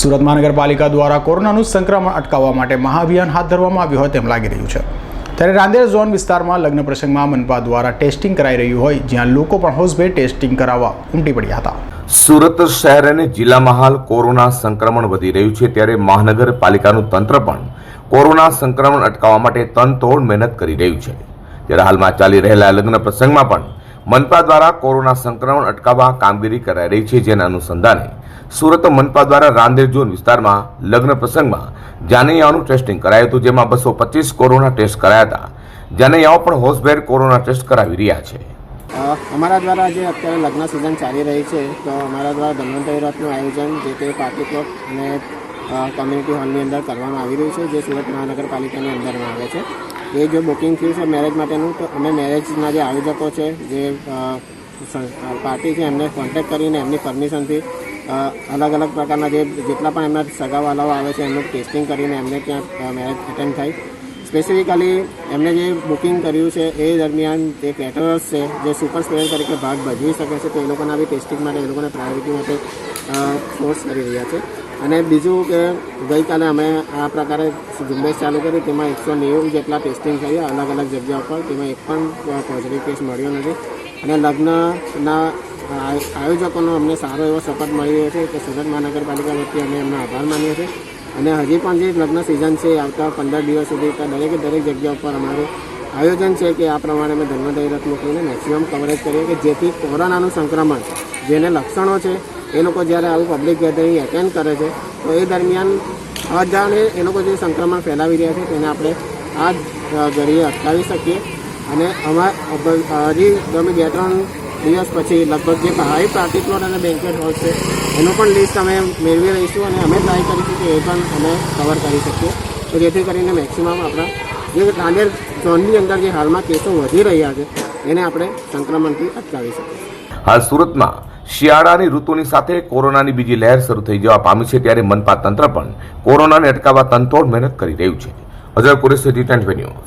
સુરત મહાનગરપાલિકા દ્વારા કોરોનાનું સંક્રમણ અટકાવવા માટે મહાઅભિયાન હાથ ધરવામાં આવ્યું હોય તેમ લાગી રહ્યું છે. ત્યારે રાંદેર ઝોન વિસ્તારમાં લગ્ન પ્રસંગમાં મનપા દ્વારા ટેસ્ટિંગ કરાઈ રહ્યું હોય, જ્યાં લોકો પણ હોસભેર ટેસ્ટિંગ કરાવવા ઉમટી પડ્યા હતા. સુરત શહેર અને જિલ્લામાં હાલ કોરોના સંક્રમણ વધી રહ્યું છે, ત્યારે મહાનગરપાલિકાનું તંત્ર પણ કોરોના સંક્રમણ અટકાવવા માટે તનતોડ મહેનત કરી રહ્યું છે. ત્યારે હાલમાં ચાલી રહેલા લગ્ન પ્રસંગમાં પણ મનપા દ્વારા કોરોના સંક્રમણ અટકાવવા કામગીરી કરાઈ રહી છે જેના અનુસંધાને સુરત મનપા દ્વારા રાંદેર ઝોન વિસ્તારમાં લગ્ન પ્રસંગમાં જાનૈયાઓનું ટેસ્ટિંગ કરાયું હતું, જેમાં બસો પચીસ કોરોના ટેસ્ટ કરાયા હતા. જાનૈયાઓ પણ હોસભેર કોરોના ટેસ્ટ કરાવી રહ્યા છે. અમારા દ્વારા જે અત્યારે લગ્ન સિઝન ચાલી રહી છે, તો અમારા દ્વારા ધન્વંતરી રથનું આયોજન જે તે પાર્ટી પ્લોટ અને કમ્યુનિટી હોલની અંદર કરવામાં આવી રહ્યું છે, જે સુરત મહાનગરપાલિકાની અંદરમાં આવે છે. એ જો બુકિંગ થયું છે મેરેજ માટેનું, તો અમે મેરેજના જે આયોજકો છે, જે પાર્ટી છે, એમને કોન્ટેક્ટ કરીને એમની પરમિશનથી અલગ અલગ પ્રકારના જે, જેટલા પણ એમના સગાવાલાઓ આવે છે, એમનું ટેસ્ટિંગ કરીને એમને ત્યાં મેરેજ અટેન્ડ થાય. સ્પેસિફિકલી એમને જે બુકિંગ કર્યું છે, એ દરમિયાન જે કેટરર્સ છે, જે સુપર સ્પ્રેડર તરીકે ભાગ ભજવી શકે છે, તો એ લોકોના બી ટેસ્ટિંગ માટે, એ લોકોને પ્રાયોરિટી માટે ફોર્સ કરી રહ્યા છે. અને બીજું કે ગઈકાલે અમે આ પ્રકારે ઝુંબેશ ચાલુ કરી, તેમાં એકસો નેવું જેટલા ટેસ્ટિંગ થયા અલગ અલગ જગ્યા પર, તેમાં એક પણ પોઝિટિવ કેસ મળ્યો નથી. અને લગ્નના આયોજકોનો અમને સારો એવો સપોર્ટ મળી રહ્યો છે કે સુરત મહાનગરપાલિકા વતી અમે એમનો આભાર માનીએ છીએ. અને હજી પણ જે લગ્ન સિઝન છે આવતા પંદર દિવસ સુધી દરેકે દરેક જગ્યા ઉપર અમારું આયોજન છે કે આ પ્રમાણે અમે ધર્મદય રથ મૂકીને મેક્સિમમ કવરેજ કરીએ કે જેથી કોરોનાનું સંક્રમણ, જેને લક્ષણો છે એ લોકો જ્યારે આવું પબ્લિક ગેધરિંગ એટેન્ડ કરે છે, તો એ દરમિયાન અજાણે એ લોકો જે સંક્રમણ ફેલાવી રહ્યા છે, તેને આપણે આ જ ઘડીએ અટકાવી શકીએ. અને અમારા હજી ગમે બે ત્રણ દિવસ પછી લગભગ જે હાઈ પાર્ટી પ્લોટ અને બેન્કેટ હોલ છે, એનું પણ લિસ્ટ અમે મેળવી રહીશું અને અમે ટ્રાય કરીશું કે એ પણ અમે કવર કરી શકીએ. તો જેથી કરીને મેક્સિમમ આપણા જે રાંદેર ઝોનની અંદર જે હાલમાં કેસો વધી રહ્યા છે, એને આપણે સંક્રમણથી અટકાવી શકીએ. હાલ સુરતમાં શિયાળાની ઋતુની સાથે કોરોનાની બીજી લહેર શરૂ થઈ જવા પામી છે ત્યારે મનપા તંત્ર પણ કોરોનાને અટકાવવા તનતોડ મહેનત કરી રહ્યું છે. Azhar Qureshi T twenty